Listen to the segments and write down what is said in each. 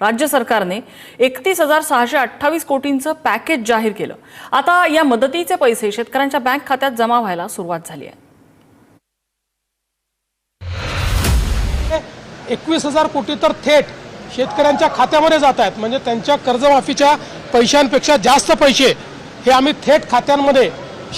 राज्य सरकारने एकतीस हजार सहाशे अठ्ठावीस कोटींचं पॅकेज जाहीर केलं. आता या मदतीचे पैसे शेतकऱ्यांच्या बँक खात्यात जमा व्हायला सुरुवात झाली आहे. एकवीस हजार कोटी तर थेट शेतकऱ्यांच्या खात्यामध्ये जात आहेत. म्हणजे त्यांच्या कर्जमाफीच्या पैशांपेक्षा जास्त पैसे हे आम्ही थेट खात्यांमध्ये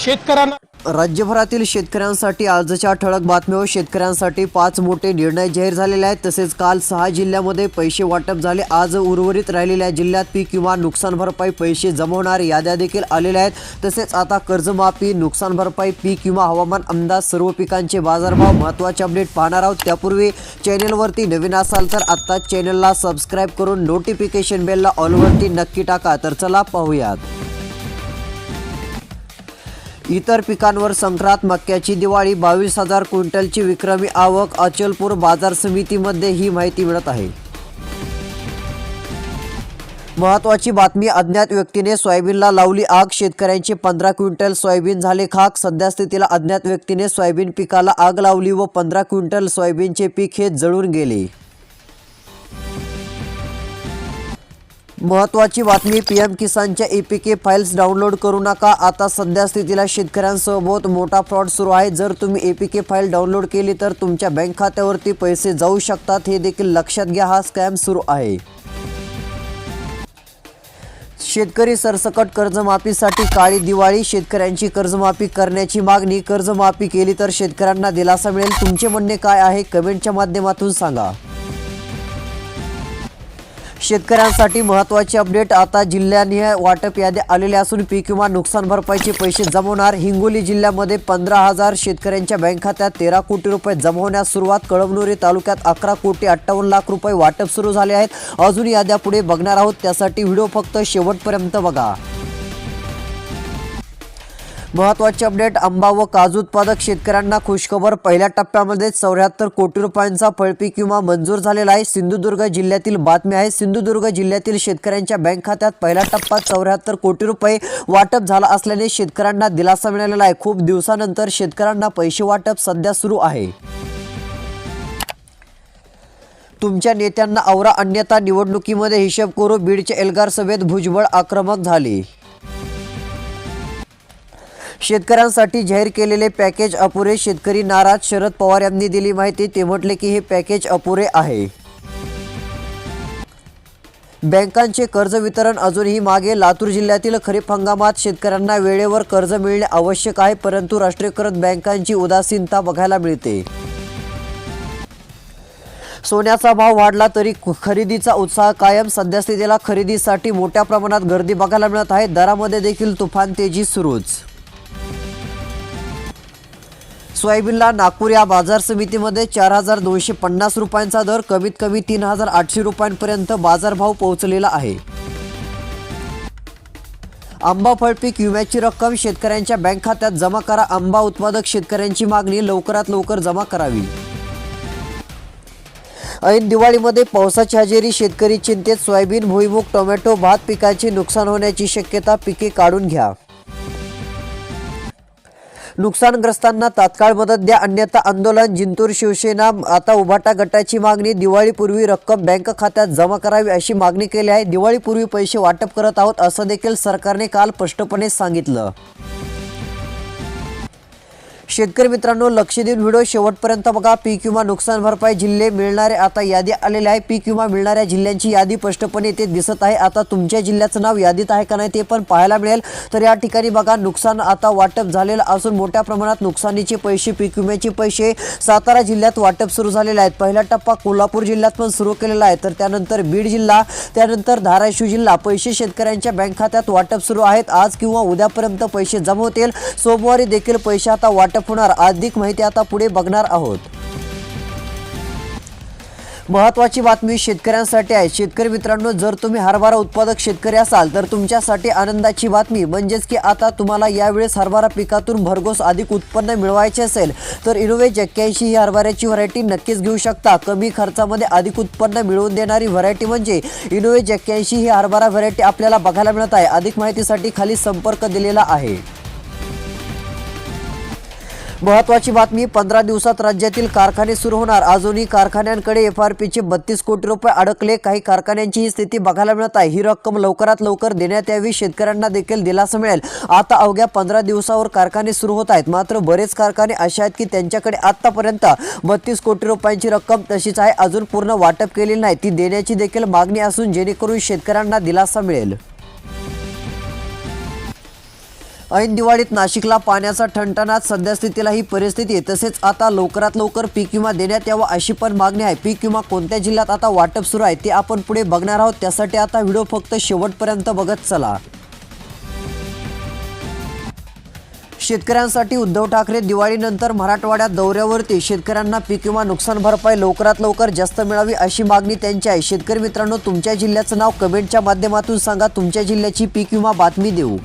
शेतकऱ्यांना राज्यभरातील शेतकऱ्यांसाठी आजच्या ठळक बातम्यावर शेतकऱ्यांसाठी पाच मोठे निर्णय जाहीर झालेले आहेत. तसेच काल सहा जिल्ह्यामध्ये पैसे वाटप झाले. आज उर्वरित राहिलेल्या जिल्ह्यात पीक किंवा नुकसान भरपाई पैसे जमवणार याद्या देखील आलेल्या आहेत. तसेच आता कर्जमाफी नुकसान भरपाई पीक किंवा हवामान अंदाज सर्व पिकांचे बाजारभाव महत्त्वाचे अपडेट पाहणार आहोत. त्यापूर्वी चॅनेलवरती नवीन असाल तर आत्ताच चॅनलला सबस्क्राईब करून नोटिफिकेशन बेलला ऑलवरती नक्की टाका. तर चला पाहूयात. इतर पिकांवर संक्रांत मक्याची दिवाळी बावीस हजार क्विंटलची विक्रमी आवक अचलपूर बाजार समितीमध्ये ही माहिती मिळत आहे. महत्वाची बातमी अज्ञात व्यक्तीने सोयाबीनला लावली आग शेतकऱ्यांचे पंधरा क्विंटल सोयाबीन झाले खाक सध्या स्थितीला अज्ञात व्यक्तीने सोयाबीन पिकाला आग लावली व पंधरा क्विंटल सोयाबीनचे पीक हे जळून गेले. महत्वाची बातमी पीएम किसानच्या एपीके फाईल्स डाउनलोड करू नका. आता सध्या स्थितीला शेतकऱ्यांसोबत मोठा फ्रॉड सुरू आहे. जर तुम्ही एपीके फाईल डाउनलोड केली तर तुमच्या बँक खात्यावरती पैसे जाऊ शकतात. हे देखील लक्षात घ्या. हा स्कॅम सुरू आहे. शेतकरी सरसकट कर्जमाफीसाठी काळी दिवाळी. शेतकऱ्यांची कर्जमाफी करण्याची मागणी. कर्जमाफी केली तर शेतकऱ्यांना दिलासा मिळेल. तुमचे म्हणणे काय आहे? कमेंटच्या माध्यमातून सांगा. शेतकऱ्यांसाठी महत्त्वाचे अपडेट. आता जिल्ह्यानिहाय वाटप याद्या आलेल्या असून पीक विमा नुकसान भरपाईचे पैसे जमवणार. हिंगोली जिल्ह्यामध्ये पंधरा हजार शेतकऱ्यांच्या बँक खात्यात तेरा कोटी रुपये जमवण्यास सुरुवात. कळमनुरी तालुक्यात अकरा कोटी अठ्ठावन्न लाख रुपये वाटप सुरू झाले आहेत. अजून याद्या पुढे बघणार आहोत. त्यासाठी व्हिडिओ फक्त शेवटपर्यंत बघा. महत्त्वाचे अपडेट आंबा व काजू उत्पादक शेतकऱ्यांना खुशखबर. पहिल्या टप्प्यामध्ये चौऱ्याहत्तर कोटी रुपयांचा फळपीक विमा मंजूर झालेला आहे. सिंधुदुर्ग जिल्ह्यातील बातमी आहे सिंधुदुर्ग जिल्ह्यातील शेतकऱ्यांच्या बँक खात्यात पहिल्या टप्पा चौऱ्याहत्तर कोटी रुपये वाटप झाला असल्याने शेतकऱ्यांना दिलासा मिळालेला आहे. खूप दिवसानंतर शेतकऱ्यांना पैसे वाटप सध्या सुरू आहे. तुमच्या नेत्यांना आवरा अन्यथा निवडणुकीमध्ये हिशेब करू बीडच्या एल्गार सभेत भुजबळ आक्रमक झाले. शेतकऱ्यांसाठी जाहीर केलेले पॅकेज अपुरे. शेतकरी नाराज. शरद पवार यांनी दिली माहिती. ते म्हटले की हे पॅकेज अपुरे आहे. बँकांचे कर्ज वितरण अजूनही मागे. लातूर जिल्ह्यातील खरीप हंगामात शेतकऱ्यांना वेळेवर कर्ज मिळणे आवश्यक आहे परंतु राष्ट्रीयकृत बँकांची उदासीनता बघायला मिळते. सोन्याचा भाव वाढला तरी खरेदीचा उत्साह कायम. सध्यास्थितीला खरेदीसाठी मोठ्या प्रमाणात गर्दी बघायला मिळत आहे. दरामध्ये देखील तुफान तेजी सुरूच. सोयाबीनला नागपूर या बाजार समितीमध्ये चार हजार दोनशे पन्नास रुपयांचा दर कमीत कमी तीन हजार आठशे रुपयांपर्यंत बाजारभाव पोहोचलेला आहे. आंबा फळपीक विम्याची रक्कम शेतकऱ्यांच्या बँक खात्यात जमा करा. आंबा उत्पादक शेतकऱ्यांची मागणी लवकरात लवकर जमा करावी. ऐन दिवाळीमध्ये पावसाची हजेरी शेतकरी चिंतेत सोयाबीन भुईमूग टोमॅटो भात पिकाचे नुकसान होण्याची शक्यता पिके काढून घ्या. नुकसानग्रस्तांना तात्काळ मदत द्या अन्यथा आंदोलन जिंतूर शिवसेना आता उभाटा गटाची मागणी दिवाळीपूर्वी रक्कम बँक खात्यात जमा करावी अशी मागणी केली आहे. दिवाळीपूर्वी पैसे वाटप करत आहोत असं देखील सरकारने काल स्पष्टपणे सांगितलं. शेतकरी मित्रांनो लक्ष देऊन व्हिडिओ शेवटपर्यंत बघा. पीक विमा नुकसान भरपाई जिल्हे मिळणारे आता यादी आलेले आहे. पीक विमा मिळणाऱ्या जिल्ह्यांची यादी स्पष्टपणे येथे दिसत आहे. आता तुमच्या जिल्ह्याचं नाव यादीत आहे का नाही ते पण पाहायला मिळेल. तर या ठिकाणी बघा नुकसान आता वाटप झालेलं असून मोठ्या प्रमाणात नुकसानीचे पैसे पीक विम्याचे पैसे सातारा जिल्ह्यात वाटप सुरू झालेले आहेत. पहिला टप्पा कोल्हापूर जिल्ह्यात पण सुरू केलेला आहे. तर त्यानंतर बीड जिल्हा त्यानंतर धाराशिव जिल्हा पैसे शेतकऱ्यांच्या बँक खात्यात वाटप सुरू आहेत. आज किंवा उद्यापर्यंत पैसे जमा होतील. सोमवारी देखील पैसे आता वाटप होणार. अधिक माहिती आता पुढे बघणार आहोत. महत्वाची बातमी शेतकऱ्यांसाठी आहे. शेतकरी मित्रांनो जर तुम्ही हरभरा उत्पादक शेतकरी असाल तर तुमच्यासाठी आनंदाची बातमी. म्हणजेच की आता तुम्हाला यावेळेस हरभरा पिकातून भरघोस अधिक उत्पन्न मिळवायचे असेल तर इनोवेज एक्क्याऐंशी ही हरभऱ्याची व्हरायटी नक्कीच घेऊ शकता. कमी खर्चामध्ये अधिक उत्पन्न मिळवून देणारी व्हरायटी म्हणजे इनोवेज एक्क्याऐंशी ही हरभरा व्हरायटी आपल्याला बघायला मिळत आहे. अधिक माहितीसाठी खाली संपर्क दिलेला आहे. महत्वाची बातमी पंधरा दिवसात राज्यातील कारखाने सुरू होणार. अजूनही कारखान्यांकडे एफ आर पीचे बत्तीस कोटी रुपये अडकले. काही कारखान्यांची ही स्थिती बघायला मिळत आहे. ही रक्कम लवकरात लवकर देण्यात यावी शेतकऱ्यांना देखील दिलासा मिळेल. आता अवघ्या पंधरा दिवसावर कारखाने सुरू होत आहेत. मात्र बरेच कारखाने असे आहेत की त्यांच्याकडे आतापर्यंत बत्तीस कोटी रुपयांची रक्कम तशीच आहे. अजून पूर्ण वाटप केलेली नाही. ती देण्याची देखील मागणी असून जेणेकरून शेतकऱ्यांना दिलासा मिळेल. ऐन दिवाळीत नाशिकला पाण्याचा ठणठणात सद्यस्थितीला ही परिस्थिती आहे. तसेच आता लवकरात लवकर पीक विमा देण्यात यावा अशी पण मागणी आहे. पीक विमा कोणत्या जिल्ह्यात आता वाटप सुरू आहे ते आपण पुढे बघणार आहोत. त्यासाठी आता व्हिडिओ फक्त शेवटपर्यंत बघत चला. शेतकऱ्यांसाठी उद्धव ठाकरे दिवाळीनंतर मराठवाड्यात दौऱ्यावरती. शेतकऱ्यांना पीक विमा नुकसान भरपाई लवकरात लवकर जास्त मिळावी अशी मागणी त्यांची आहे. शेतकरी मित्रांनो तुमच्या जिल्ह्याचं नाव कमेंटच्या माध्यमातून सांगा. तुमच्या जिल्ह्याची पीक विमा बातमी देऊ.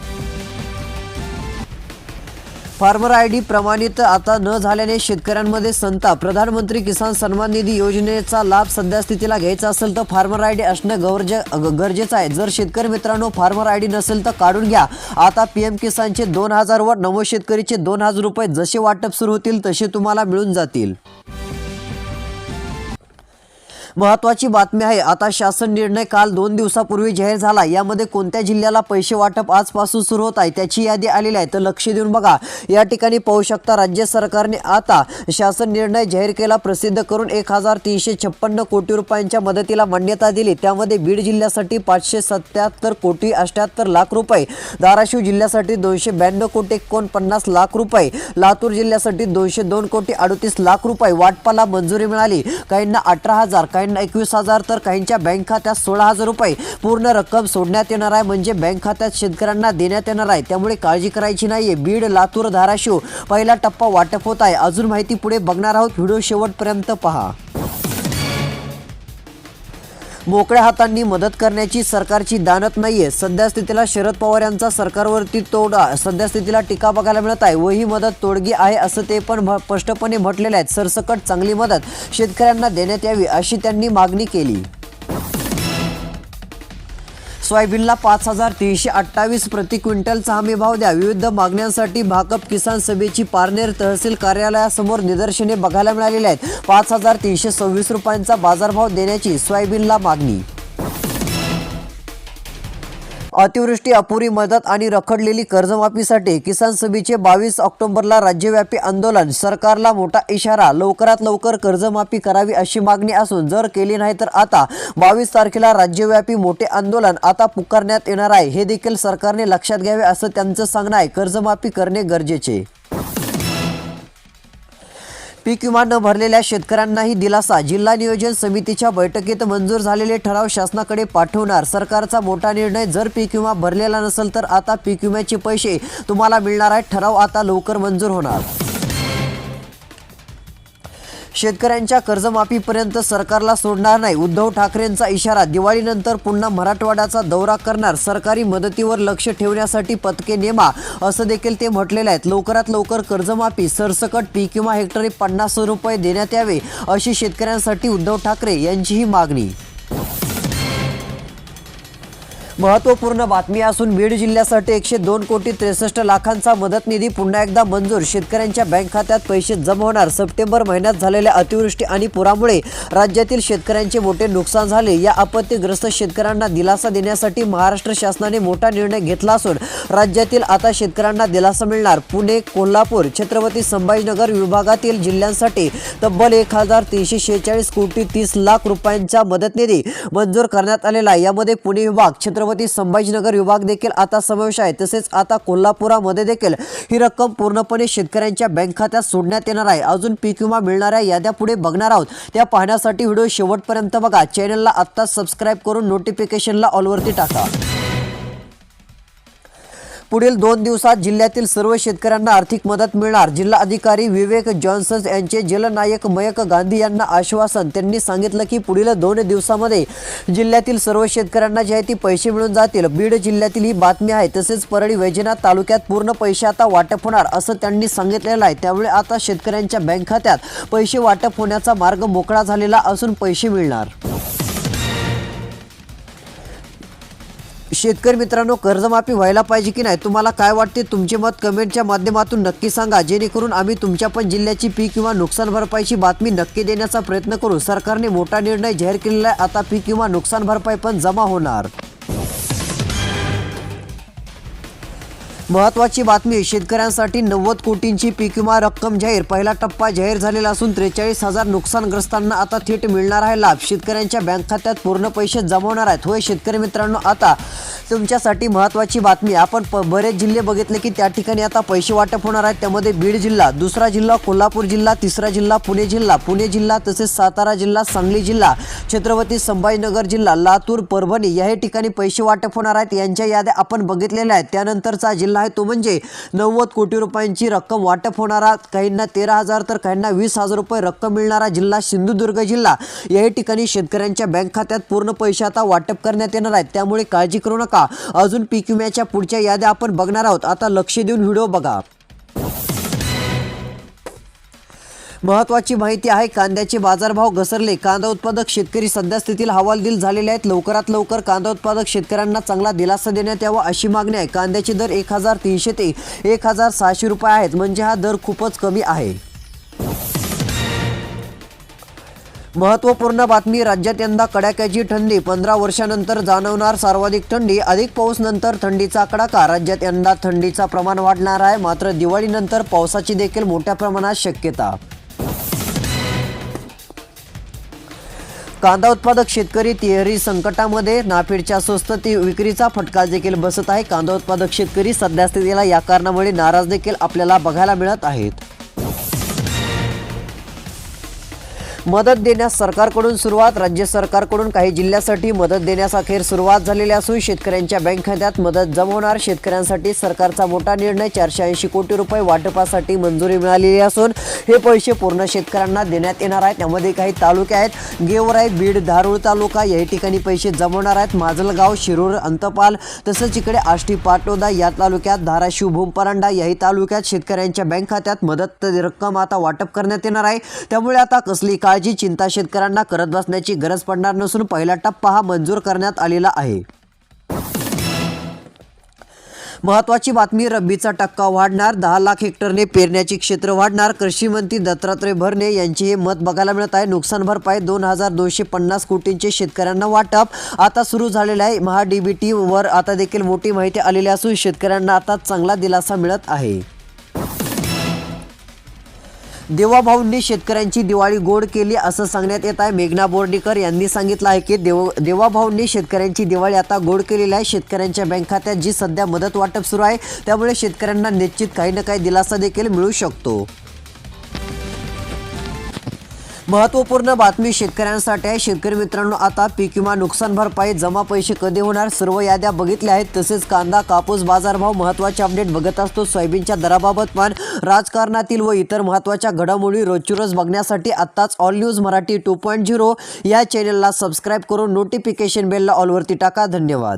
फार्मर आय डी प्रमाणित आता न झाल्याने शेतकऱ्यांमध्ये संताप. प्रधानमंत्री किसान सन्मान निधी योजनेचा लाभ सध्या स्थितीला घ्यायचा असेल तर फार्मर आय डी असणं गरजे ग- गरजेचं आहे. जर शेतकरी मित्रांनो फार्मर आय डी नसेल तर काढून घ्या. आता पी एम किसानचे दोन हजार व नवो शेतकरीचे दोन हजार रुपये जसे वाटप सुरू होतील तसे तुम्हाला मिळून जातील. महत्वाची बातमी आहे. आता शासन निर्णय काल दोन दिवसापूर्वी जाहीर झाला. यामध्ये कोणत्या जिल्ह्याला पैसे वाटप आजपासून सुरू होत आहे त्याची यादी आलेली आहे. तर लक्ष देऊन बघा. या ठिकाणी पाहू शकता राज्य सरकारने आता शासन निर्णय जाहीर केला. प्रसिद्ध करून एक हजार तीनशे छप्पन्न कोटी रुपयांच्या मदतीला मान्यता दिली. त्यामध्ये बीड जिल्ह्यासाठी पाचशे सत्याहत्तर कोटी अष्ट्याहत्तर लाख रुपये धाराशिव जिल्ह्यासाठी दोनशे ब्याण्णव कोटी एकोणपन्नास लाख रुपये लातूर जिल्ह्यासाठी दोनशे दोन कोटी अडतीस लाख रुपये वाटपाला मंजुरी मिळाली. काहींना अठरा हजार काही काहींना एकवीस हजार तर काहींच्या बँक खात्यात सोळा हजार रुपये. पूर्ण रक्कम सोडण्यात येणार आहे म्हणजे बँक खात्यात शेतकऱ्यांना देण्यात येणार आहे. त्यामुळे काळजी करायची नाहीये. बीड लातूर धाराशिव पहिला टप्पा वाटप होत आहे. अजून माहिती पुढे बघणार आहोत. व्हिडिओ शेवटपर्यंत पहा. मोकळ्या हातांनी मदत करण्याची सरकारची दानत नाहीये. सध्या स्थितीला शरद पवार यांचा सरकारवरती तोडा सध्या स्थितीला टीका बघायला मिळत आहे. व ही मदत तोडगी आहे असं ते पण भ- स्पष्टपणे म्हटलेले आहेत. सरसकट चांगली मदत शेतकऱ्यांना देण्यात यावी अशी त्यांनी मागणी केली. सोयाबीनला पाच हजार तीनशे अठ्ठावीस प्रति क्विंटलचा हमी भाव द्या. विविध मागण्यांसाठी भाकप किसान सभेची पारनेर तहसील कार्यालयासमोर निदर्शने बघायला मिळालेली आहेत. पाच हजार तीनशे सव्वीस रुपयांचा बाजारभाव देण्याची सोयाबीनला मागणी. अतिवृष्टी अपुरी मदत आणि रखडलेली कर्जमाफीसाठी किसान सभेचे बावीस ऑक्टोबरला राज्यव्यापी आंदोलन. सरकारला मोठा इशारा लवकरात लवकर कर्जमाफी करावी अशी मागणी असून जर केली नाही तर आता बावीस तारखेला राज्यव्यापी मोठे आंदोलन आता पुकारण्यात येणार आहे. हे देखील सरकारने लक्षात घ्यावे असं त्यांचं सांगणं आहे. कर्जमाफी करणे गरजेचे पीक विमा न भरलेल्या शेतकऱ्यांनाही दिलासा. जिल्हा नियोजन समितीच्या बैठकीत मंजूर झालेले ठराव शासनाकडे पाठवणार. सरकारचा मोठा निर्णय जर पीक विमा भरलेला नसेल तर आता पीक विम्याचे पैसे तुम्हाला मिळणार आहेत. ठराव आता लवकर मंजूर होणार. शेतकऱ्यांच्या कर्जमाफीपर्यंत सरकारला सोडणार नाही. उद्धव ठाकरेंचा इशारा दिवाळीनंतर पुन्हा मराठवाड्याचा दौरा करणार. सरकारी मदतीवर लक्ष ठेवण्यासाठी पथके नेमा असं देखील ते म्हटलेले आहेत. लवकरात लवकर कर्जमाफी सरसकट पीक विमा हेक्टरी पन्नास रुपये देण्यात यावे अशी शेतकऱ्यांसाठी उद्धव ठाकरे यांचीही मागणी. महत्त्वपूर्ण बातमी असून बीड जिल्ह्यासाठी एकशे दोन कोटी त्रेसष्ट लाखांचा मदत निधी पुन्हा एकदा मंजूर. शेतकऱ्यांच्या बँक खात्यात पैसे जमा होणार. सप्टेंबर महिन्यात झालेल्या अतिवृष्टी आणि पुरामुळे राज्यातील शेतकऱ्यांचे मोठे नुकसान झाले. या आपत्तीग्रस्त शेतकऱ्यांना दिलासा देण्यासाठी महाराष्ट्र शासनाने मोठा निर्णय घेतला असून राज्यातील आता शेतकऱ्यांना दिलासा मिळणार. पुणे कोल्हापूर छत्रपती संभाजीनगर विभागातील जिल्ह्यांसाठी तब्बल एक हजार तीनशे शेहेचाळीस कोटी तीस लाख रुपयांचा मदत निधी मंजूर करण्यात आलेला यामध्ये पुणे विभाग छत्रपती संभाजीनगर विभाग देखील आता समावेश आहे. तसेच आता कोल्हापुरामध्ये देखील ही रक्कम पूर्णपणे शेतकऱ्यांच्या बँक खात्यात सोडण्यात येणार आहे. अजून पीक विमा मिळणाऱ्या याद्या पुढे बघणार आहोत. त्या पाहण्यासाठी व्हिडिओ शेवटपर्यंत बघा. चॅनलला आत्ताच सबस्क्राईब करून नोटिफिकेशनला ऑलवरती टाका. पुढील दोन दिवसात जिल्ह्यातील सर्व शेतकऱ्यांना आर्थिक मदत मिळणार. जिल्हा अधिकारी विवेक जॉन्सन यांचे जलनायक मयक गांधी यांना आश्वासन. त्यांनी सांगितलं की पुढील दोन दिवसामध्ये जिल्ह्यातील सर्व शेतकऱ्यांना जे आहे ती पैसे मिळून जातील. बीड जिल्ह्यातील ही बातमी आहे. तसेच परळी वैजनाथ तालुक्यात पूर्ण पैसे आता वाटप होणार असं त्यांनी सांगितलेलं आहे. त्यामुळे आता शेतकऱ्यांच्या बँक खात्यात पैसे वाटप होण्याचा मार्ग मोकळा झालेला असून पैसे मिळणार. शेतकरी मित्रांनो कर्जमाफी व्हायला पाहिजे की नाही? तुम्हाला काय वाटते? तुमचे मत कमेंटच्या माध्यमातून नक्की सांगा. जेणेकरून आम्ही तुमच्या पण जिल्ह्याची पीक किंवा नुकसान भरपाईची बातमी नक्की देण्याचा प्रयत्न करू. सरकारने मोठा निर्णय जाहीर केलेला आहे. आता पीक किंवा नुकसान भरपाई पण जमा होणार. महत्वाची बातमी शेतकऱ्यांसाठी नव्वद कोटींची पीक विमा रक्कम जाहीर. पहिला टप्पा जाहीर झालेला असून त्रेचाळीस हजार नुकसानग्रस्तांना आता थेट मिळणार आहे लाभ. शेतकऱ्यांच्या बँक खात्यात पूर्ण पैसे जमवणार आहेत. होय शेतकरी मित्रांनो आता तुमच्यासाठी महत्वाची बातमी. आपण प बरेच जिल्हे बघितले की त्या ठिकाणी आता पैसे वाटप होणार आहेत. त्यामध्ये बीड जिल्हा दुसरा जिल्हा कोल्हापूर जिल्हा तिसरा जिल्हा पुणे जिल्हा. पुणे जिल्हा तसेच सातारा जिल्हा सांगली जिल्हा छत्रपती संभाजीनगर जिल्हा लातूर परभणी याही ठिकाणी पैसे वाटप होणार आहेत. यांच्या याद्या आपण बघितलेल्या आहेत. त्यानंतरचा जिल्हा आहे. तो म्हणजे नव्वद कोटी रुपयांची रक्कम वाटप होणारा काहींना तेरा हजार तर काहींना वीस हजार रुपये रक्कम मिळणारा जिल्हा सिंधुदुर्ग जिल्हा. याही ठिकाणी शेतकऱ्यांच्या बँक खात्यात पूर्ण पैसे आता वाटप करण्यात येणार आहेत. त्यामुळे काळजी करू नका. अजून पीक विम्याच्या पुढच्या याद्या आपण बघणार आहोत. आता लक्ष देऊन व्हिडिओ बघा. महत्वाची माहिती आहे कांद्याचे बाजारभाव घसरले. कांदा उत्पादक शेतकरी सध्या स्थितीला हवालदिल झालेले आहेत. लवकरात लवकर कांदा उत्पादक शेतकऱ्यांना चांगला दिलासा देण्यात यावा अशी मागणी आहे. कांद्याचे दर एक हजार तीनशे ते एक हजार सहाशे रुपये आहेत. म्हणजे हा दर खूपच कमी आहे. महत्त्वपूर्ण बातमी राज्यात यंदा कडाक्याची थंडी. पंधरा वर्षानंतर जाणवणार सर्वाधिक थंडी. अधिक पाऊस नंतर थंडीचा कडाका. राज्यात यंदा थंडीचा प्रमाण वाढणार आहे. मात्र दिवाळीनंतर पावसाची देखील मोठ्या प्रमाणात शक्यता. कांदा उत्पादक शेतकरी तिहेरी संकटामध्ये नाफेडच्या स्वस्त ती विक्रीचा फटका देखील बसत आहे. कांदा उत्पादक शेतकरी सध्या स्थितीला या कारणामुळे नाराज देखील आपल्याला बघायला मिळत आहेत. मदत देण्यास सरकारकडून सुरुवात राज्य सरकारकडून काही जिल्ह्यासाठी मदत देण्यास अखेर सुरुवात झालेली असून शेतकऱ्यांच्या बँक खात्यात मदत जमवणार शेतकऱ्यांसाठी सरकारचा मोठा निर्णय चारशे ऐंशी कोटी रुपये वाटपासाठी मंजुरी मिळालेली असून हे पैसे पूर्ण शेतकऱ्यांना देण्यात येणार आहेत. त्यामध्ये काही तालुके आहेत गेवराई बीड धारूळ तालुका या ठिकाणी पैसे जमवणार आहेत. माजलगाव शिरूर अंतपाल तसंच इकडे आष्टी पाटोदा या तालुक्यात धाराशिव भूमपरांडा याही तालुक्यात शेतकऱ्यांच्या बँक खात्यात मदत रक्कम आता वाटप करण्यात येणार आहे. त्यामुळे आता कसली काळजी चिंता शेतकऱ्यांना करत बसण्याची गरज पडणार नसून पहिला टप्पा हा मंजूर करण्यात आलेला आहे. महत्वाची बातमी रब्बीचा टक्का वाढणार दहा लाख हेक्टरने पेरण्याचे क्षेत्र वाढणार कृषी मंत्री दत्तात्रय भरणे यांचे हे मत बघायला मिळत आहे. नुकसान भरपाई दोन हजार दोनशे पन्नास कोटींचे शेतकऱ्यांना वाटप. आता सुरू झालेलं आहे. महा डीबीटी वर आता देखील मोठी माहिती आलेली असून शेतकऱ्यांना आता चांगला दिलासा मिळत आहे. देवाभाऊंनी शेतकऱ्यांची दिवाळी गोड केली असं सांगण्यात येत आहे. मेघना बोर्डीकर यांनी सांगितलं आहे की देव देवाभाऊंनी शेतकऱ्यांची दिवाळी आता गोड केलेली आहे. शेतकऱ्यांच्या बँक खात्यात जी सध्या मदत वाटप सुरू आहे त्यामुळे शेतकऱ्यांना निश्चित काही ना काही दिलासा देखील मिळू शकतो. महत्त्वपूर्ण बातमी शेतकऱ्यांसाठी आहे. शेतकरी मित्रांनो आता पीक विमा नुकसान भरपाई जमा पैसे कधी होणार? सर्व याद्या बघितल्या आहेत. तसेच कांदा कापूस बाजारभाव महत्त्वाचे अपडेट बघत असतो. सोयाबीनच्या दराबाबत पण राजकारणातील व इतर महत्त्वाच्या घडामोडी रोजची रोज बघण्यासाठी आत्ताच all news Marathi two point zero या चॅनलला सबस्क्राईब करून नोटिफिकेशन बेलला ऑलवरती टाका. धन्यवाद.